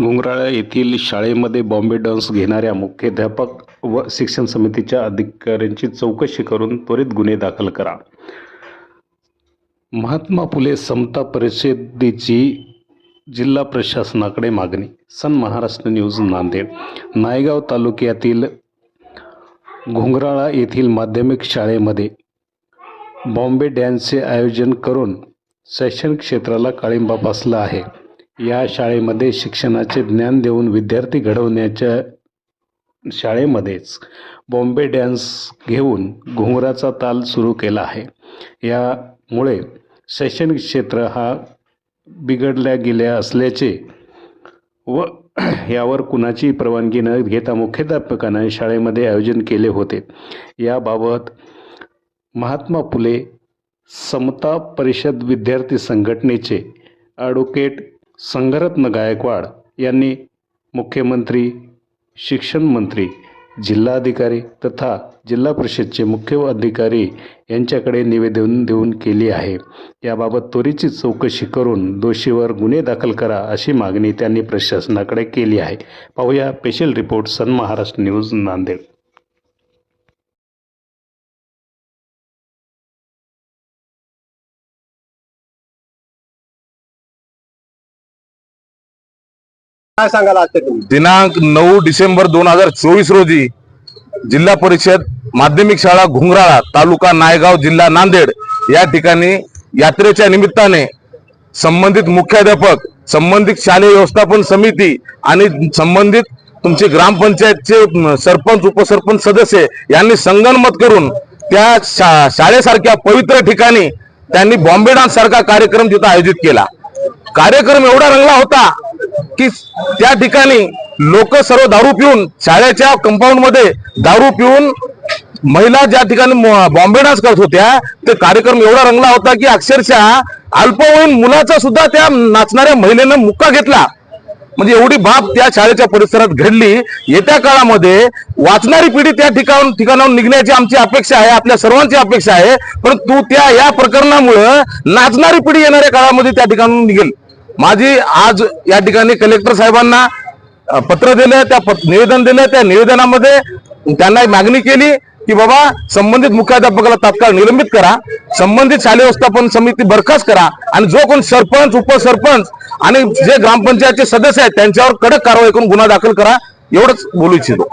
घुंगराळा येथील शाळेमध्ये बॉम्बे डान्स घेणाऱ्या मुख्याध्यापक व शिक्षण समितीच्या अधिकाऱ्यांची चौकशी करून त्वरित गुन्हे दाखल करा. महात्मा फुले समता परिषदेची जिल्हा प्रशासनाकडे मागणी. Sun Maharashtra News Nanded. Naigaon तालुक्यातील घुंगराळा येथील माध्यमिक शाळेमध्ये बॉम्बे डॅन्सचे आयोजन करून शैक्षणिक क्षेत्राला काळिंबा बसला आहे. या शाळेमध्ये शिक्षणाचे ज्ञान देऊन विद्यार्थी घडवण्याच्या शाळेमध्येच बॉम्बे डॅन्स घेऊन घुंगराचा ताल सुरू केला आहे. यामुळे शैक्षणिक क्षेत्र हा बिघडल्या गेल्या असल्याचे व यावर कुणाची परवानगी न घेता मुख्याध्यापकाने शाळेमध्ये आयोजन केले होते. याबाबत महात्मा फुले समता परिषद विद्यार्थी संघटनेचे ॲडव्होकेट संघरत्न गायकवाड यांनी मुख्यमंत्री शिक्षण मंत्री जिल्हाधिकारी तथा जिल्हा परिषदचे मुख्य अधिकारी यांच्याकडे निवेदन देऊन केली आहे. याबाबत त्वरित चौकशी करून दोषीवर गुन्हे दाखल करा अशी मागणी त्यांनी प्रशासनाकडे केली आहे. पाहूया special report Sun Maharashtra News Nanded. काय सांगाल आज दिनांक नऊ डिसेंबर दोन हजार चोवीस रोजी जिल्हा परिषद माध्यमिक शाळा घुंगराळा तालुका नायगाव जिल्हा नांदेड या ठिकाणी यात्रेच्या निमित्ताने संबंधित मुख्याध्यापक संबंधित शालेय व्यवस्थापन समिती आणि संबंधित तुमचे ग्रामपंचायतचे सरपंच उपसरपंच सदस्य यांनी संगनमत करून त्या शा- शाळेसारख्या पवित्र ठिकाणी त्यांनी बॉम्बे डान्स सारखा कार्यक्रम तिथं आयोजित केला. कार्यक्रम एवढा रंगला होता की त्या ठिकाणी लोक सर्व दारू पिऊन शाळेच्या कंपाऊंडमध्ये दारू पिऊन महिला ज्या ठिकाणी बॉम्बे डान्स करत होत्या ते कार्यक्रम एवढा रंगला होता की अक्षरशः अल्पवयीन मुलाचा सुद्धा त्या नाचणाऱ्या महिलेनं मुक्का घेतला. म्हणजे एवढी बाब त्या शाळेच्या परिसरात घडली. येत्या काळामध्ये वाचणारी पिढी त्या ठिकाण ठिकाणाहून निघण्याची आमची अपेक्षा आहे आपल्या सर्वांची अपेक्षा आहे. परंतु त्या या प्रकरणामुळं नाचणारी पिढी येणाऱ्या काळामध्ये त्या ठिकाणून निघेल. माझी आज या ठिकाणी कलेक्टर साहेबांना पत्र दिलं त्या पत- निवेदन दिलं त्या निवेदनामध्ये त्यांना मागणी केली की बाबा संबंधित मुख्याध्यापकाला तात्काळ निलंबित करा संबंधित शालेय व्यवस्थापन समिती बरखास्त करा आणि जो कोण सरपंच उपसरपंच आणि जे ग्रामपंचायतचे सदस्य आहेत त्यांच्यावर कडक कारवाई करून गुन्हा दाखल करा एवढंच बोलू इच्छितो.